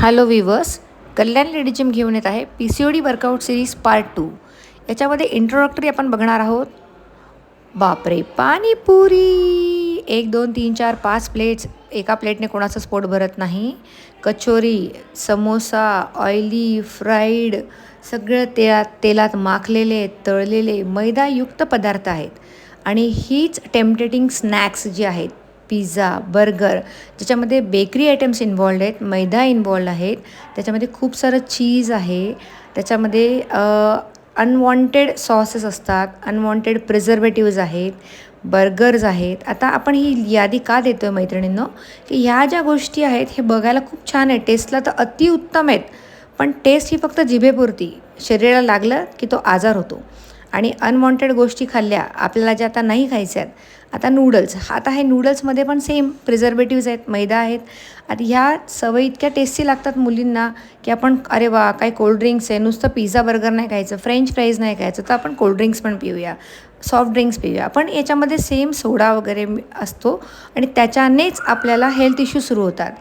Hello viewers Kalyan lady gym घेऊन येत आहे P C O D workout series part two याच्यामध्ये introductory आपण बघणार आहोत. बापरे पाणीपुरी! एक दोन तीन चार पाच प्लेट्स एका प्लेटने कोणाचं स्पोट भरत नाही. कचोरी समोसा ऑइली फ्राईड सगळं तेलात तेलात माखलेले तळलेले मैदायुक्त पदार्थ आहेत. आणि हीच टेम्पटेटिंग स्नॅक्स जी आहेत पिझ्झा बर्गर ज्याच्यामध्ये बेकरी आयटम्स इन्वॉल्ड आहेत मैदा इन्वॉल्ड आहेत त्याच्यामध्ये खूप सारं चीज आहे त्याच्यामध्ये अनवॉन्टेड सॉसेस असतात अनवॉन्टेड प्रिझर्वेटिव्ज आहेत बर्गर्स आहेत. आता आपण ही यादी का देतो आहे मैत्रिणींनो? की ह्या ज्या गोष्टी आहेत हे बघायला खूप छान आहे. टेस्टला तर अतिउत्तम आहेत पण टेस्ट ही फक्त जिभेपुरती. शरीराला लागलं की तो आजार होतो. आणि अनवॉन्टेड गोष्टी खाल्ल्या आपल्याला ज्या आता नाही खायच्या आहेत आता नूडल्स आता हे नूडल्समध्ये पण सेम प्रिझर्वेटिव्ज आहेत मैदा आहेत. आता ह्या सवयी इतक्या टेस्टी लागतात मुलींना की आपण अरे वा काय कोल्ड्रिंक्स आहे. नुसतं पिझ्झा बर्गर नाही खायचं फ्रेंच फ्राईज नाही खायचं तर आपण कोल्ड्रिंक्स पण पिऊया सॉफ्ट ड्रिंक्स पिऊया. पण याच्यामध्ये सेम सोडा वगैरे असतो आणि त्याच्यानेच आपल्याला हेल्थ इश्यू सुरू होतात.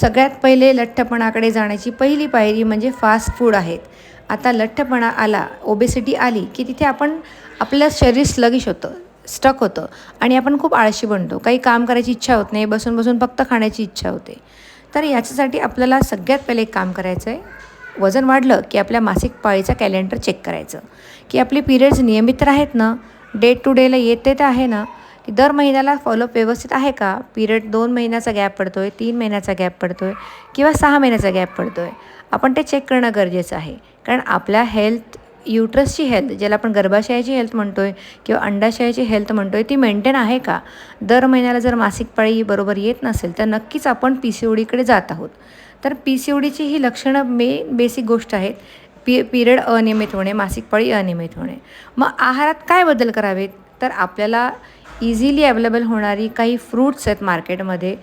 सगळ्यात पहिले लठ्ठपणाकडे जाण्याची पहिली पायरी म्हणजे फास्ट फूड आहेत. आता लठ्ठपणा आला ओबेसिटी आली की तिथे आपण आपलं शरीर स्लगिश होतं स्टक होतं. आणि आपण खूप आळशी बनतो. काही काम करायची इच्छा होत नाही बसून बसून फक्त खाण्याची इच्छा होते. तर याच्यासाठी आपल्याला सगळ्यात पहिले एक काम करायचं आहे वजन वाढलं की आपल्या मासिक पाळीचा कॅलेंडर चेक करायचं. की आपले पिरियड्स नियमित तर आहेत ना डे टू डेला येते तर आहे ना दर महिन्याला फॉलोअप व्यवस्थित आहे का? पिरियड दोन महिन्याचा गॅप पडतो आहे तीन महिन्याचा गॅप पडतो आहे किंवा सहा महिन्याचा गॅप पडतो आहे आपण ते चेक करणं गरजेचं आहे. कारण आपल्या हेल्थ युट्रसची हेल्थ ज्याला आपण गर्भाशयाची हेल्थ म्हणतो आहे किंवा अंडाशयाची हेल्थ म्हणतो आहे ती मेंटेन आहे का? दर महिन्याला जर मासिक पाळी बरोबर येत नसेल तर नक्कीच आपण पी सी ओ डीकडे जात आहोत. तर पी सी ओ डीची ही लक्षणं मेन बेसिक गोष्ट आहेत. पी पिरियड अनियमित होणे मासिक पाळी अनियमित होणे. मग आहारात काय बदल करावेत? तर आपल्याला इझिली अवेलेबल होणारी काही फ्रूट्स आहेत मार्केटमध्ये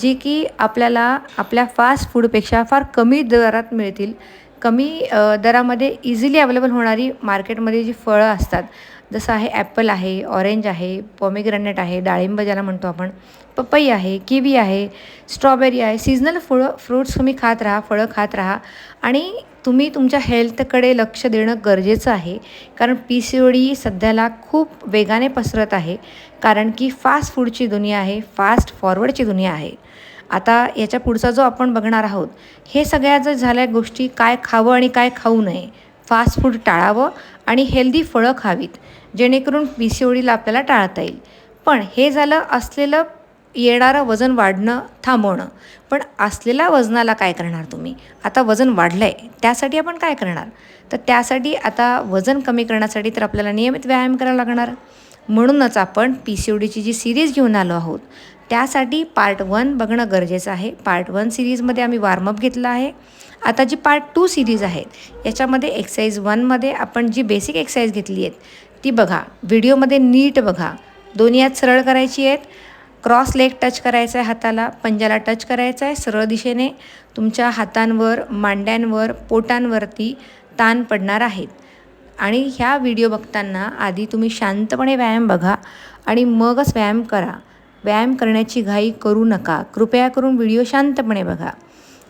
जी की आपल्याला आपल्या फास्ट फूडपेक्षा फार कमी दरात मिळतील. कमी दरामध्ये इझिली अवेलेबल होणारी मार्केटमध्ये जी फळं असतात जसं आहे ॲपल आहे ऑरेंज आहे पॉमेग्रॅनेट आहे डाळिंब ज्याला म्हणतो आपण पपई आहे किवी आहे स्ट्रॉबेरी आहे सीजनल फळं फ्रूट्स तुम्ही खात राहा फळं खात राहा आणि तुम्ही तुमच्या हेल्थकडे लक्ष देणं गरजेचं आहे. कारण पी सी ओ डी सध्याला खूप वेगाने पसरत आहे. कारण की फास्ट फूडची दुनिया आहे फास्ट फॉरवर्डची दुनिया आहे. आता याच्या पुढचा जो आपण बघणार आहोत हे सगळ्या जर झाल्या गोष्टी काय खावं आणि काय खाऊ नये फास्ट फूड टाळावं आणि हेल्दी फळं खावीत जेणेकरून पी सी ओ डीला आपल्याला टाळता येईल. पण हे झालं असलेलं येणारं वजन वाढणं थांबवणं. पण असलेल्या वजनाला काय करणार तुम्ही? आता वजन वाढलं आहे त्यासाठी आपण काय करणार? तर त्यासाठी आता वजन कमी करण्यासाठी तर आपल्याला नियमित व्यायाम करावा लागणार. म्हणूनच आपण पी सी ओ डीची जी सिरीज घेऊन आलो आहोत त्यासाठी पार्ट वन बघणं गरजेचं आहे. पार्ट वन सिरीजमध्ये आम्ही वॉर्मअप घेतला आहे. आता जी पार्ट टू सिरीज आहेत याच्यामध्ये एक्सरसाइज वनमध्ये आपण जी बेसिक एक्सरसाइज घेतली आहेत ती बघा. व्हिडिओमध्ये नीट बघा. दोन्ही हात सरळ करायची आहेत. क्रॉस लेग टच करायचा आहे हाताला. पंजाला टच करायचा आहे सरळ दिशेने. तुमच्या हातांवर मांड्यांवर पोटांवरती ताण पडणार आहेत. आणि ह्या व्हिडिओ बघताना आधी तुम्ही शांतपणे व्यायाम बघा आणि मगच व्यायाम करा. व्यायाम करण्याची घाई करू नका. कृपया करून व्हिडिओ शांतपणे बघा.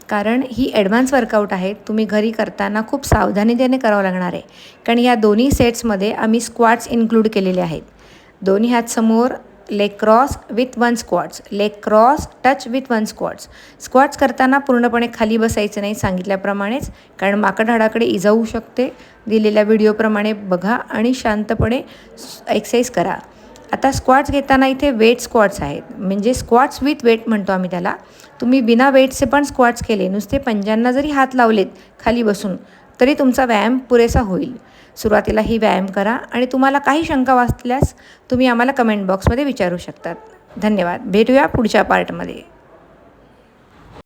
कारण ही ॲडव्हान्स वर्कआउट आहे. तुम्ही घरी करताना खूप सावधानतेने करावं लागणार आहे. कारण या दोन्ही सेट्समध्ये आम्ही स्क्वॉट्स इन्क्लूड केलेले आहेत. दोन्ही हात समोर leg cross with one squats leg cross touch with one squats squats करताना पूर्णपणे खाली बसायचं नाही सांगितल्याप्रमाणेच कारण माकड हाडाकडे इजा होऊ शकते. दिलेल्या व्हिडिओप्रमाणे बघा आणि शांतपणे एक्सरसाइज करा. आता स्क्वॉट्स घेताना इथे वेट स्क्वॉट्स आहेत. म्हणजे स्क्वॉट्स विथ वेट म्हणतो आम्ही त्याला. तुम्ही बिना वेटचे पण स्क्वॉट्स केले. नुसते पंजांना जरी हात लावलेत खाली बसून तरी तुमचा व्यायाम पुरेसा होईल. सुरुवातीला ही व्यायाम करा आणि तुम्हाला काही शंका वाचल्यास तुम्ही आम्हाला कमेंट बॉक्समध्ये विचारू शकतात. धन्यवाद. भेटूया पुढच्या पार्टमध्ये